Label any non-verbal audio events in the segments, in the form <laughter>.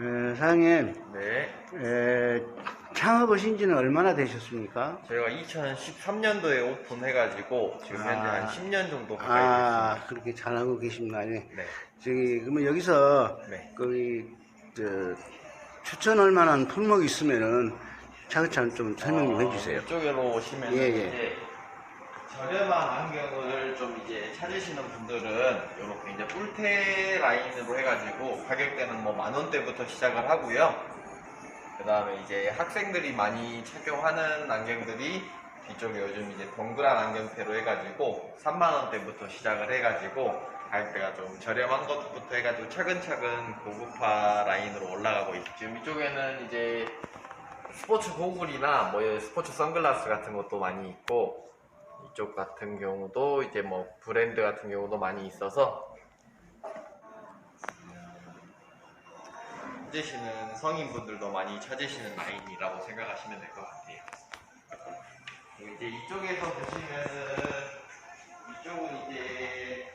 에, 사장님, 네. 에, 창업하신 지는 얼마나 되셨습니까? 저희가 2013년도에 오픈해가지고 지금 현재 아. 한 10년 정도 가까이 아, 그렇게 잘하고 계십니다. 네. 됐습니다. 네. 저기, 그러면 여기서, 네. 거기, 저, 추천할 만한 품목이 있으면은 차근차근 좀 설명 좀 어, 해주세요. 이쪽으로 오시면 예, 예. 이제 저렴한 안경을 좀 이제 찾으시는 분들은 이렇게 이제 뿔테 라인으로 해가지고 가격대는 뭐 만 원대부터 시작을 하고요. 그 다음에 이제 학생들이 많이 착용하는 안경들이 뒤쪽에 요즘 이제 동그란 안경테로 해가지고 3만 원대부터 시작을 해가지고 가격대가 좀 저렴한 것부터 해가지고 차근차근 고급화 라인으로 올라가고 있죠. 지금 이쪽에는 이제 스포츠 고글이나 뭐 스포츠 선글라스 같은 것도 많이 있고 이쪽 같은 경우도 이제 뭐 브랜드 같은 경우도 많이 있어서 찾으시는 성인분들도 많이 찾으시는 라인이라고 생각하시면 될 것 같아요. 이제 이쪽에서 보시면은 이쪽은 이제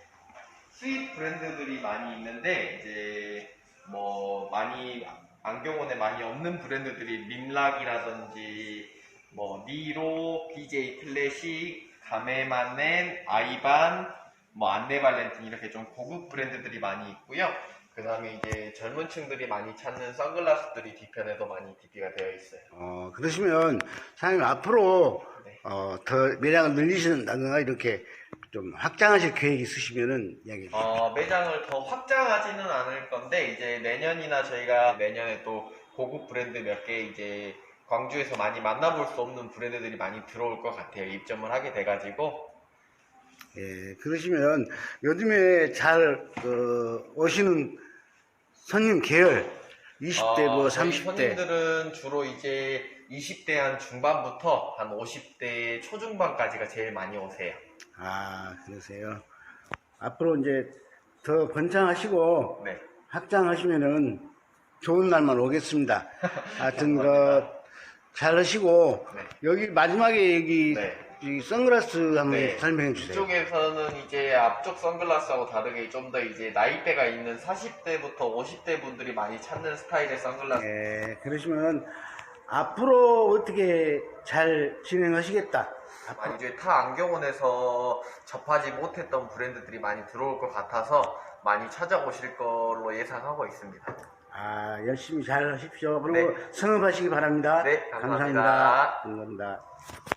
수입 브랜드들이 많이 있는데 이제 뭐 많이 안경원에 많이 없는 브랜드들이 림락이라든지 뭐 니로, BJ 클래식, 가메마넨, 아이반, 뭐 안네발렌틴 이렇게 좀 고급 브랜드들이 많이 있고요. 그 다음에 이제 젊은 층들이 많이 찾는 선글라스들이 뒤편에도 많이 DP가 되어 있어요. 어, 그러시면, 사장님 앞으로, 네. 어, 더 매장을 늘리신다든가 이렇게 좀 확장하실 계획이 있으시면은 이야기해 주세요. 어, 매장을 더 확장하지는 않을 건데 이제 내년이나 저희가 내년에 또 고급 브랜드 몇 개 이제 광주에서 많이 만나볼 수 없는 브랜드들이 많이 들어올 것 같아요. 입점을 하게 돼가지고 예, 그러시면 요즘에 잘, 그, 오시는 손님 계열, 20대, 뭐 어, 저희 30대. 손님들은 주로 이제 20대 한 중반부터 한 50대 초중반까지가 제일 많이 오세요. 아, 그러세요. 앞으로 이제 더 번창하시고 네. 확장하시면은 좋은 날만 오겠습니다. <laughs> 하여튼 그, 잘 하시고, 네. 여기 마지막에 여기 네. 이 선글라스 한번 네. 설명해 주세요. 이쪽에서는 이제 앞쪽 선글라스하고 다르게 좀 더 이제 나이대가 있는 40대부터 50대 분들이 많이 찾는 스타일의 선글라스. 예, 그러시면 앞으로 어떻게 잘 진행하시겠다. 많이 이제 타 안경원에서 접하지 못했던 브랜드들이 많이 들어올 것 같아서 많이 찾아오실 걸로 예상하고 있습니다. 아, 열심히 잘 하십시오. 그리고 네. 성업하시기 바랍니다. 네, 감사합니다. 감사합니다. 감사합니다.